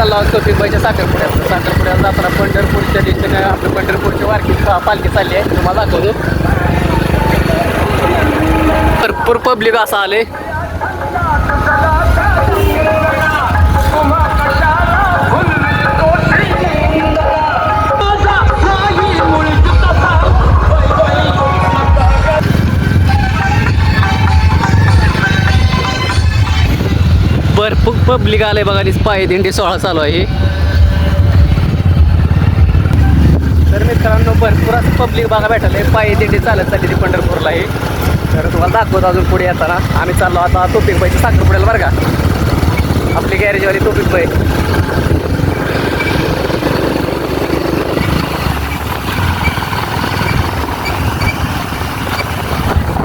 चाललो आहोत पिंबाईच्या साखरपुड्यात. साखरपुड्याला जाताना पंढरपूरच्या दिशेने आपलं पंढरपूरची वारकी पालखी चालली आहे. तुम्हाला दाखवतो. भरपूर पब्लिक असं आले भरपूर पब्लिक आले बघा ती दिंडी सोहळा चालू आहे. तर मित्रांनो भरपूर असं पब्लिक बघा भेटले पायी दिंडी चालत चालली ती पंढरपूरला आहे. तर तुम्हाला दाखवत अजून पुढे येताना. आम्ही चाललो आता तोपिक बाईची साखर पुढेल बरं का? आपली गॅरेजवाली तोपिक बाई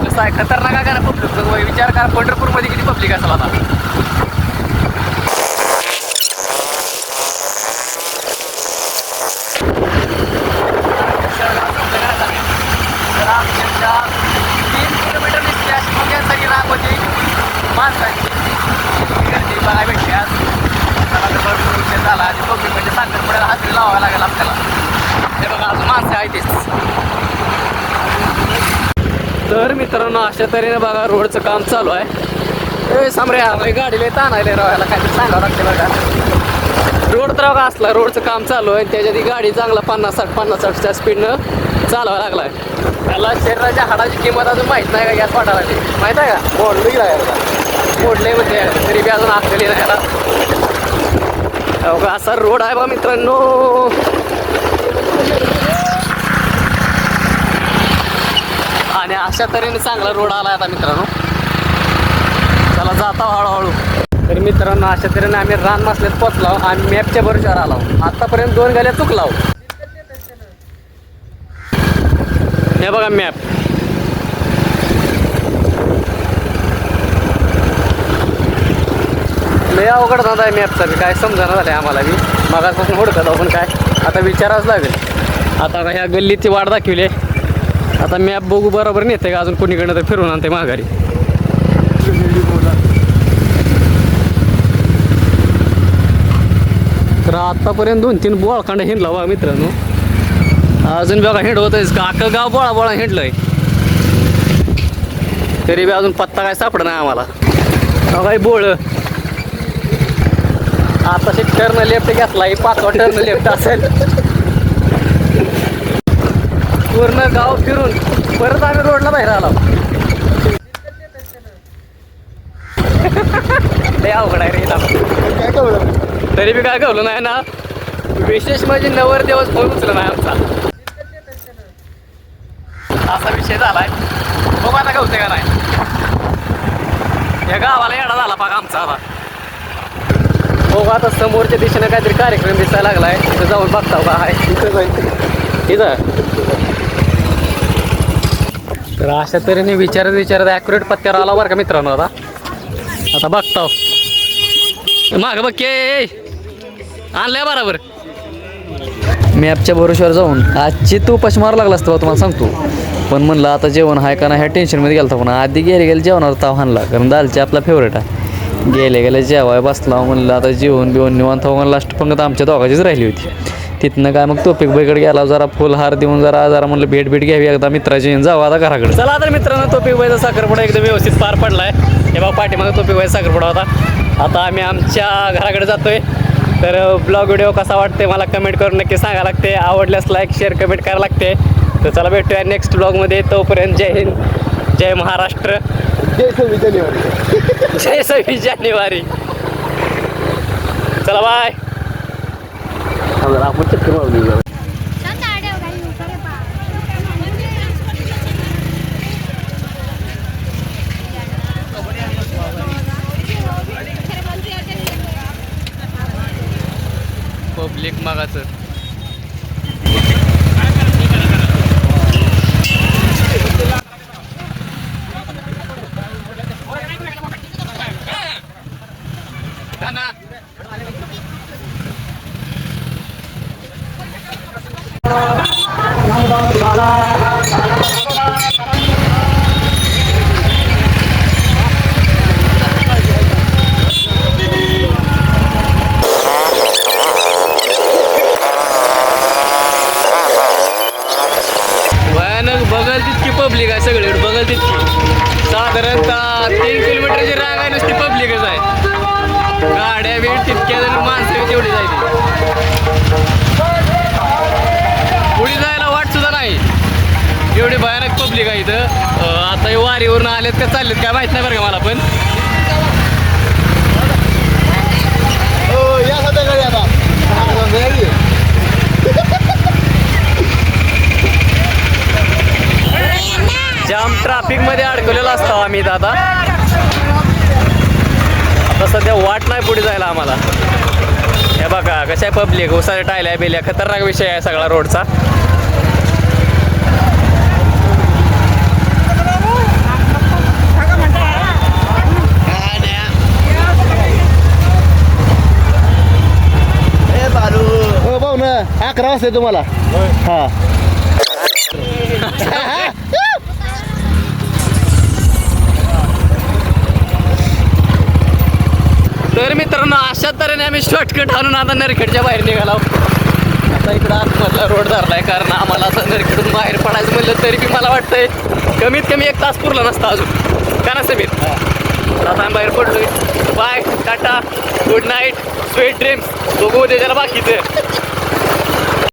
कसं आहे खतरनाक आहे का ना पब्लिक विचार करा पंढरपूरमध्ये किती पब्लिक असेल आता तर आमच्या तीन किलोमीटर दिसते अशी मग या सगळी रांग होती माणसाची गर्दी बघायला भेटली आज भरपूर विषय झाला आणि बघू म्हणजे साखरपुड्याला हातरी लावावं लागेल आपल्याला हे बघा अजून माणसं आहे तेच तर मित्रांनो अशा तऱ्हेने बघा रोडचं काम चालू आहे. ए सामऱ्या बाई गाडीला ताणायला राहायला काहीतरी सांगावं लागते बघा. रोड तर बघा असला रोडचं काम चालू आहे. त्याच्यात गाडी चांगला पन्नास साठ पन्नास साठच्या स्पीडनं चालवा लागलाय. त्याला शरीराच्या हाडाची किंमत अजून माहीत नाही का गॅस वाटायला लागली. माहीत आहे का? मोडलं गेला फोडले म्हणजे तरी बी अजून आखलेली नाही याला का असा रोड आहे बा मित्रांनो. आणि अशा तऱ्हेने चांगला रोड आला आता मित्रांनो. चला जाता हळूहळू. तर मित्रांनो अशा तऱ्हेने आम्ही रान मासल्यात पोचलो आम्ही मॅपच्या बरोबर आलो. आतापर्यंत दोन गाड्या चुकलाव हो. हे. बघा मॅप अवघड धंदा आहे मॅपचा बी. काय समजा झालं आहे आम्हाला बी. मागासपासून हुडकत आपण पण काय. आता विचारावंच लागेल. आता ह्या गल्लीची वाट दाखवली. आहे. आता मॅप बघू बरोबर नेते का अजून कोणीकडनं तर फिरून आणते माघारी. तर आतापर्यंत दोन तीन बोळखांड हिंडला बघा मित्रांनो. अजून बघा हिंड होतच का अख्खं गाव बोळा बोळा हिंडलंय. तरी बी अजून पत्ता काय सापड नाही आम्हाला काय बोळ. आता टर्न लेफ्ट घेतला पाचवा टर्न लेफ्ट असेल. पूर्ण गाव फिरून परत आम्ही रोडला बाहेर आलो. लय अवघड आहे रे काय तरी बी काय कळलं नाही ना. विशेष म्हणजे नवर दिवस फोन उचला नाही आमचा. असा विषय झालाय. बघा आता गवते का नाही. या गावाला येडा झाला बघा आमचा आता. बघू आता समोरच्या दिशेने काहीतरी कार्यक्रम दिसायला लागलाय. तिथं जाऊन बघता का आहे. इथं जायचं इथं. तर अशा तऱ्हेने विचारत विचारत ॲक्युरेट पत्त्यावर आला बरं का मित्रांनो आता? आता बघताव माग बघ के आणलंय बरोबर. मॅपच्या भरोश्यावर जाऊन आजची तू पश मारा लागला असतं तुम्हाला सांगतो. पण म्हणलं आता जेवण आहे का नाही ह्या टेन्शनमध्ये गेलता पण आधी गेले गेले जेवणावर ताव हाणला. कारण दालची आपला फेवरेट आहे. गेले गेले जेवाय बसला म्हणलं आता जेवण बिवून निवांत होऊन लास्ट पंगत आमच्या दोघाचीच राहिली होती. तिथनं काय मग तोपिक बाईकडे गेला जरा फुल हार देऊन जरा जरा म्हणलं भेट भेट घ्यावी एकदा मित्राची आणि जावं आता घराकडे. चला तर मित्रांनो तोपिक बाईचा साखरपुडा एकदम व्यवस्थित पार पडलाय. हे बाबा पाठीमागे तोपिक बाईचा साखरपुडा होता. आता आम्ही आमच्या घराकडे जातोय. तर ब्लॉग व्हिडिओ कसा वाटते मला कमेंट करून नक्की सांगा लागते. आवडल्यास लाईक शेअर कमेंट करायला लागते. तर चला भेटूया नेक्स्ट ब्लॉगमध्ये तोपर्यंत जय हिंद जय महाराष्ट्र. जय सव्वीस जानेवारी जय सव्वीस जानेवारी चला बाय आपण चक्कर मारून येऊ. पब्लिक मागाचं भयानक बघल तितकी पब्लिक आहे सगळीकडे बघल तितकी. साधारणतः तीन किलोमीटरची राग आहे नुसती पब्लिकच आहे. गाड्या वेळ तितक्या जण माणसं तेवढी जायची. पुढे जायला वाट सुद्धा नाही. एवढी भयानक पब्लिक आहे इथं. आता हे वारीवरून आलेत का चाललेत काय माहीत नाही बरं का मला पण हो या संध्याकाळी आता सहा संध्याकाळी जाम ट्रॅफिकमध्ये अडकलेलो असतो आम्ही इथं आता आता सध्या वाट नाही पुढे जायला आम्हाला. हे बघा कशा पब्लिक उसारे टायल्या बिल्या खतरनाक विषय आहे सगळा रोडचा. हो भाऊ ना अकरा वाजता तुम्हाला हा. तर मित्रांनो अशा तऱ्हेने आम्ही शॉर्टकट आणून आता नरखेडच्या बाहेर निघालो आता इकडं आतमधला रोड धरलाय कारण आम्हाला आता नरखेडून बाहेर पडायचं म्हणलं तरी बी मला वाटतंय कमीत कमी एक तास पुरला नसता अजून. का ना समीर आता आम्ही बाहेर पडलोय. Bye tata good night sweet dreams बघू उद्या त्याला बाकीचं